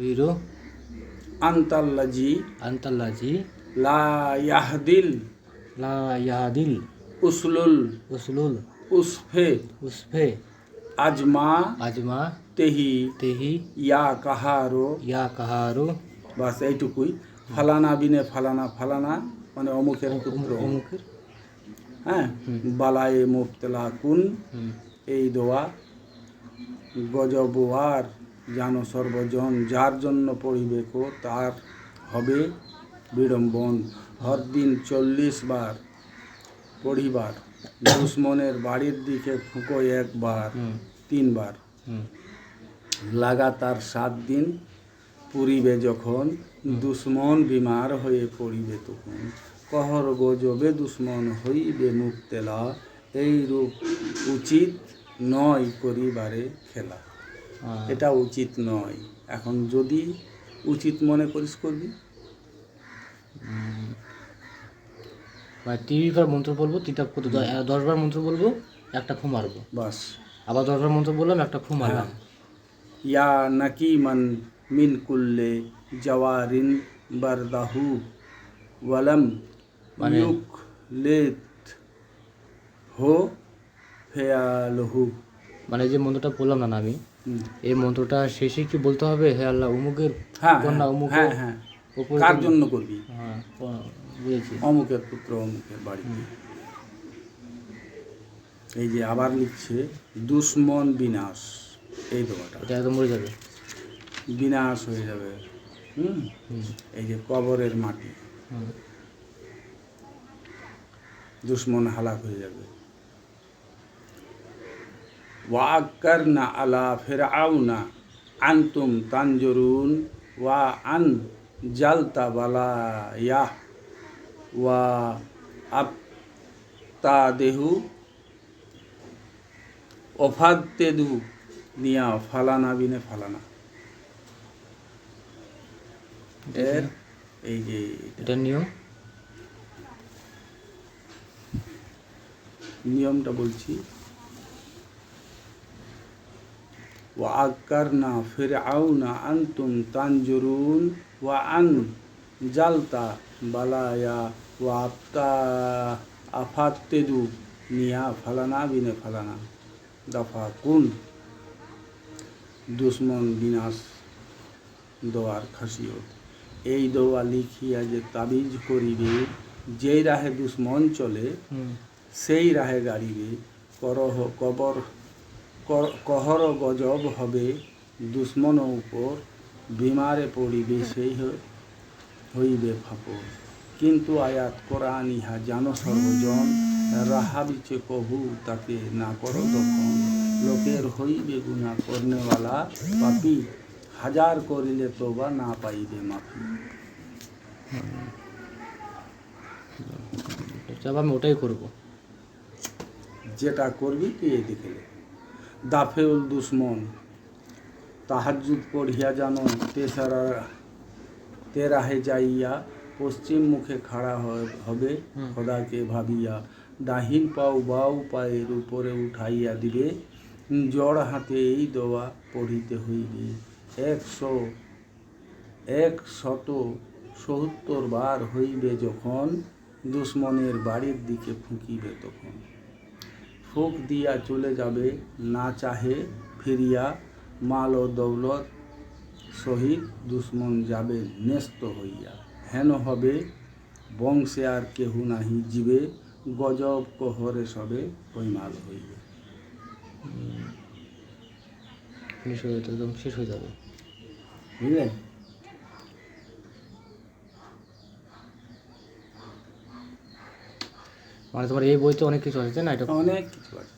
রিরো আন্তাল্লাজি আন্তাল্লাজি লা ইয়াহদিল লা ইয়াদিল উসলুল উসলুল উসফে উসফে asthma asthma তেহি তেহি ইয়া কাহারো ইয়া কাহারো বাস এইটুকুই। ফালানা বিনে ফালানা ফালানা মানে অমুকের পুত্র অমুকের। হ্যাঁ? বালায়ে মুবতলা কুন। এই দোয়া গজবুয়ার জানো সর্বজন যার জন্য পড়িবে কো তার হবে বিড়ম্বন। হর দিন চল্লিশ বার পড়িবার দুশ্মনের বাড়ির দিকে ফুঁকো একবার তিনবার। লাগাতার সাত দিন পুরিবে যখন দুশ্মন বিমার হয়ে পড়িবে তখন। কহর গজবে দুশ্মন হইবে মুক্তেলা এই রূপ উচিত নয় করিবারে খেলা। এটা উচিত নয়। এখন যদি উচিত মনে করিস করবি। মানে তিরিশবার মন্ত্র বলব তিনটা কত দশবার মন্ত্র বলব একটা ফু মারবো। বাস। আবার দশবার মন্ত্র বললাম একটা ফু মারলাম। ইয়া নাকিমান মিন কুল্লে জওয়ারিন বারদাহু ওয়ালাম মানে- লেত হো ফেয়ালহু। মানে যে মন্ত্রটা বললাম না আমি। এই মন্ত্রটা শেষে কি বলতে হবে? হে আল্লাহ অমুকের হ্যাঁ কন্যা হ্যাঁ, অমুকের হ্যাঁ হ্যাঁ। কার জন্য করবি? হ্যাঁ বুঝেছি। অমুকের পুত্র অমুকের বাড়িতে। এই যে আবার লিখছে দুশ্মন বিনাশ। এই দোয়াটা এটা একদম মরে যাবে। বিনাশ হয়ে যাবে। হুম? এই যে কবরের মাটি। দুশ্মন হালাক হয়ে যাবে। ওয়াক্কারনা আলা ফেরাউনা আনতুম তানজরুন ওয়া আন জালতা বালা ইয়াহ ওয়া আপ্তা দেহু অফাদ্দেদু নিয়া ফালানা বিনে ফালানা। এর এই যে এটা নিয়ম? নিয়মটা বলছি। ওয়াক্কারনা ফিরআউনা আনতুম তানজুরুন ওয়া আন জালতা বালায়া ওয়া আফতা আফাত্তেদু নিয়া ফালানা বিনে ফালানা দফা কুন দুশ্মন বিনাশ দোয়ার খাসিয়ত এই দোয়া লিখিয়া যে তাবিজ করিবে যেই রাহে দুশ্মন চলে সেই রাহে গাড়িবে করহ কবর কহর গজব হবে দুশ্মন উপর বিমারে পড়িবে সেই হইবে ফাপর। কিন্তু আয়াত কোরআন ইহা জানো সর্বজন রাহাবিচে কহু তাকে না করো তখন লোকের হইবে গুণা করনেওয়ালা পাপি হাজার করিলে তোবা না পাইবে মাফি। চাপ আমি ওটাই করব। যেটা করবি তুই এদিকে। দাফেউল দুশ্মন তাহাজুদ পড়িয়া জানো তেসারা তেরাহে যাইয়া পশ্চিম মুখে খাড়া হবে। খোদাকে ভাবিয়া। ডাহিন পাও বাউ পায়ের উপরে উঠাইয়া দিবে জড় হাতে এই দোয়া পড়িতে হইবে। একশো এক শত সত্তর বার হইবে যখন দুশ্মনের বাড়ির দিকে ফুঁকিবে তখন। ফুক দিয়া চলে যাবে না চাহে ফিরিয়া মাল ও দৌলত সহিত দুশ্মন যাবে ন্যস্ত হইয়া। হেন হবে বংশে আর কেহু নাহি জীবে গজব কহরে সবে কৈমাল হইবে। শেষ হয়ে যাবে। বুঝলেন? মানে তোমার এই বইতে অনেক কিছু আছে না? এটা অনেক কিছু আছে।